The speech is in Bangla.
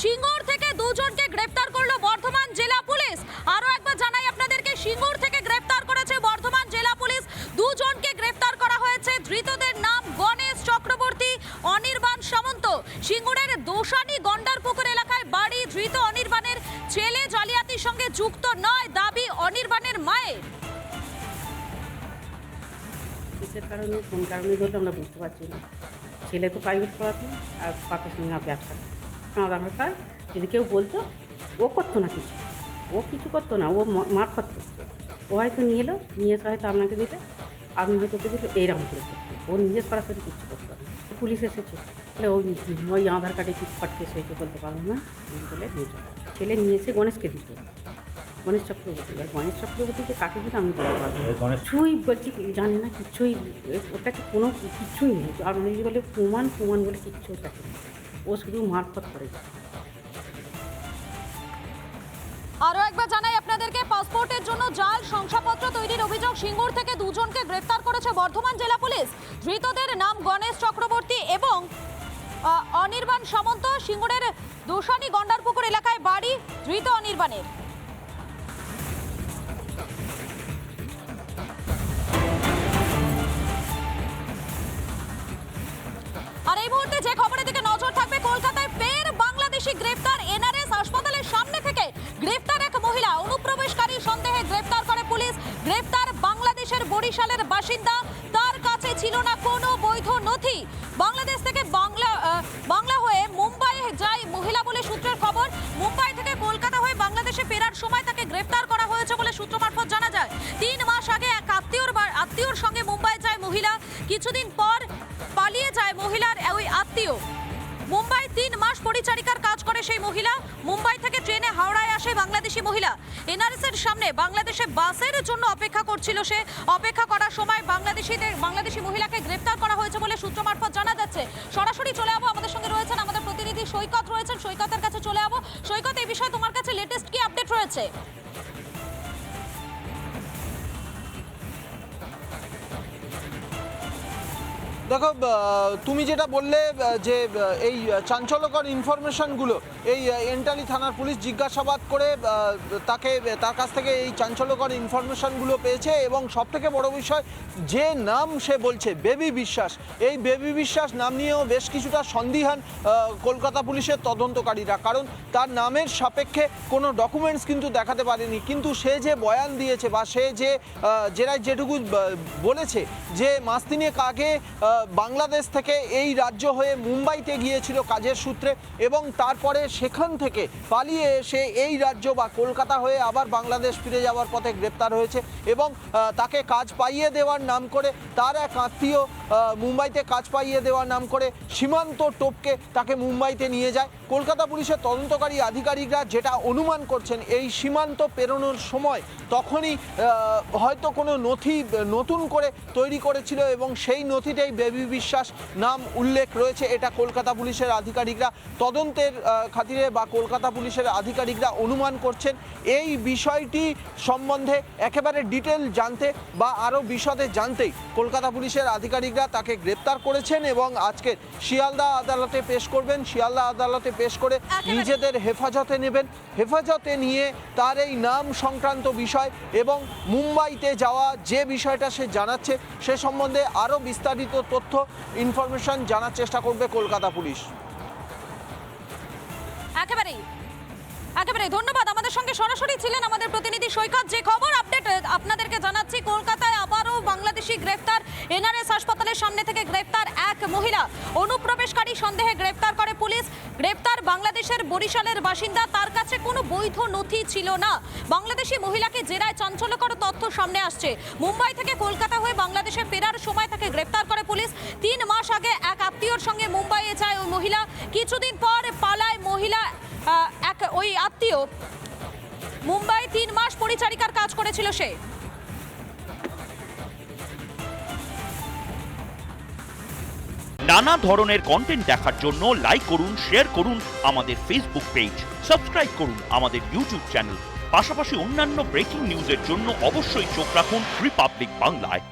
সিঙ্গুর থেকে দুজনকে গ্রেপ্তার করল বর্ধমান জেলা পুলিশ। আরও একবার জানাই আপনাদেরকে, সিঙ্গুর থেকে গ্রেপ্তার করেছে বর্ধমান জেলা পুলিশ। দুজনকে গ্রেপ্তার করা হয়েছে। ধৃতদের নাম গণেশ চক্রবর্তী, অনির্বাণ সামন্ত। সিঙ্গুরের দোসানি গন্ডারপুকুর এলাকায় বাড়ি ধৃত অনির্বাণের ছেলে জালিয়াতির সঙ্গে যুক্ত নয়, দাবি অনির্বাণের মায়ের। কিসের কারণে, কোন কারণে ধরলে আমরা বুঝতে পারছি না। ছেলে তো প্রাইভেট পড়াতো, আর পাকা সঙ্গে ব্যবসা কাঁদা ভাষায় যদি কেউ বলতো ও করতো না কিছু। ও কিছু করতো না ও ম- মারফত করতো ও হয়তো নিয়ে এলো নিয়ে এসে হয়তো আপনাকে দিতে আপনি হয়তো দিতে এইরকম করে করতো ও নিজে সরাসরি কিছু করতো না। পুলিশ এসেছে। বলে ওই ওই আধার কার্ডে কিছু ফটকে সইতে বলতে পারব না। বলে নিয়ে ছেলে নিয়ে এসে গণেশকে দিত গণেশ চক্রবর্তী। আর গণেশ চক্রবর্তীকে কাকে দিতে আমি বলতে পারব কিছুই বলছি জানি না কিছুই ওটাকে কোনো কিছুই নেই। আর উনি বলে প্রমাণ প্রমাণ বলে কিচ্ছু ওটাকে নেই। ও শুধু মারফত করে আরও একবার জানাই আপনাদেরকে, পাসপোর্টের জন্য জাল শংসাপত্র তৈরির অভিযোগ সিঙ্গুর থেকে দুজনকে গ্রেফতার করেছে বর্ধমান জেলা পুলিশ ধৃতদের নাম গণেশ চক্রবর্তী এবং অনির্বাণ সামন্ত সিঙ্গুরের দোষানি গন্ডারপুকুর এলাকায় বাড়ি ধৃত অনির্বাণের বাংলাদেশি গ্রেফতার এনআরএস হাসপাতালের সামনে থেকে গ্রেফতার এক মহিলা। অনুপ্রবেশকারী সন্দেহে গ্রেফতার করে পুলিশ। গ্রেফতার বাংলাদেশের বরিশালের বাসিন্দা। তার কাছে ছিল না কোনো বৈধ নথি। বাংলাদেশ থেকে বাংলা বাংলা হয়ে মুম্বাই যায় মহিলা বলে সূত্রের খবর। মুম্বাই থেকে কলকাতা হয়ে বাংলাদেশে ফেরার সময় তাকে গ্রেফতার করা হয়েছে বলে সূত্র মারফত জানা যায়। তিন মাস আগে এক আত্মীয়র আত্মীয়র সঙ্গে মুম্বাই যায় মহিলা। কিছুদিন পর পালিয়ে যায় মহিলার ওই আত্মীয়। মুম্বাই তিন করে সেই মহিলা। মুম্বাই থেকে ট্রেনে হাওড়ায় আসে বাংলাদেশি মহিলা। এনআরএস এর সামনে বাংলাদেশে বাসের জন্য অপেক্ষা করছিল সে। অপেক্ষা করার সময় বাংলাদেশিদের বাংলাদেশি মহিলাকে গ্রেপ্তার করা হয়েছে বলে সূত্র মারফত জানা যাচ্ছে। সরাসরি চলে যাব আমাদের সঙ্গে রয়েছেন আমাদের প্রতিনিধি সৈকত রয়েছেন। সৈকতের কাছে চলে যাব। সৈকত, এই বিষয়ে তোমার কাছে লেটেস্ট কি আপডেট রয়েছে? দেখো তুমি যেটা বললে যে এই চাঞ্চল্যকর ইনফরমেশনগুলো এই এন্টালি থানার পুলিশ জিজ্ঞাসাবাদ করে তাকে তার কাছ থেকে এই চাঞ্চল্যকর ইনফরমেশনগুলো পেয়েছে এবং সবথেকে বড় বিষয় যে নাম সে বলছে বেবি বিশ্বাস। এই বেবি বিশ্বাস নাম নিয়েও বেশ কিছুটা সন্দিহান কলকাতা পুলিশের তদন্তকারীরা। কারণ তার নামের সাপেক্ষে কোনো ডকুমেন্টস কিন্তু দেখাতে পারেনি। কিন্তু সে যে বয়ান দিয়েছে বা সে যে জেরায় যেটুকু বলেছে যে মাস তিনেক আগে আহ, বাংলাদেশ থেকে এই রাজ্য হয়ে মুম্বাইতে গিয়েছিল কাজের সূত্রে এবং তারপরে সেখান থেকে পালিয়ে এসে এই রাজ্য বা কলকাতা হয়ে আবার বাংলাদেশ ফিরে যাওয়ার পথে গ্রেপ্তার হয়েছে এবং তাকে কাজ পাইয়ে দেওয়ার নাম করে তার এক আত্মীয় মুম্বাইতে কাজ পাইয়ে দেওয়ার নাম করে সীমান্ত টোপকে তাকে মুম্বাইতে নিয়ে যায়। কলকাতা পুলিশের তদন্তকারী আধিকারিকরা যেটা অনুমান করছেন, এই সীমান্ত পেরোনোর সময় তখনই হয়তো কোনো নথি নতুন করে তৈরি করেছিল এবং সেই নথিতেই বেবি বিশ্বাস নাম উল্লেখ রয়েছে। এটা কলকাতা পুলিশের আধিকারিকরা তদন্তের খাতিরে বা কলকাতা পুলিশের আধিকারিকরা অনুমান করছেন এই বিষয়টি সম্বন্ধে একেবারে ডিটেল জানতে বা আরও বিশদে জানতেই কলকাতা পুলিশের আধিকারিকরা তাকে গ্রেপ্তার করেছেন এবং আজকে শিয়ালদা আদালতে পেশ করবেন। শিয়ালদা আদালতে পেশ করে নিজেদের হেফাজতে নেবেন। হেফাজতে নিয়ে তার এই নাম সংক্রান্ত বিষয় এবং মুম্বাইতে যাওয়া যে বিষয়টা সে জানাচ্ছে সে সম্বন্ধে আরও বিস্তারিত তথ্য ইনফরমেশন জানার চেষ্টা করবে কলকাতা পুলিশ। একেবারেই। একেবারে ধন্যবাদ। আমাদের সঙ্গে সরাসরি ছিলেন আমাদের প্রতিনিধি সৈকত। যে খবর আপডেট আপনাদেরকে জানাচ্ছি, কলকাতায় আবারও বাংলাদেশি গ্রেফতার, এনআরএস হাসপাতালের সামনে থেকে গ্রেফতার এক মহিলা। অনুপ্রবেশকারী সন্দেহে গ্রেফতার করে পুলিশ। গ্রেফতার বাংলাদেশের বরিশালের বাসিন্দা। তার কাছে কোনো বৈধ নথি ছিল না। বাংলাদেশি মহিলাকে জেরায় চাঞ্চল্যকর তথ্য সামনে আসছে। মুম্বাই থেকে কলকাতা হয়ে বাংলাদেশে মুম্বাই তিন মাস পরিচারিকার কাজ করেছিল সে। নানা ধরনের কন্টেন্ট দেখার জন্য লাইক করুন শেয়ার করুন আমাদের ফেসবুক পেজ সাবস্ক্রাইব করুন আমাদের ইউটিউব চ্যানেল পাশাপাশি অন্যান্য ব্রেকিং নিউজের জন্য অবশ্যই চোখ রাখুন রিপাবলিক বাংলায়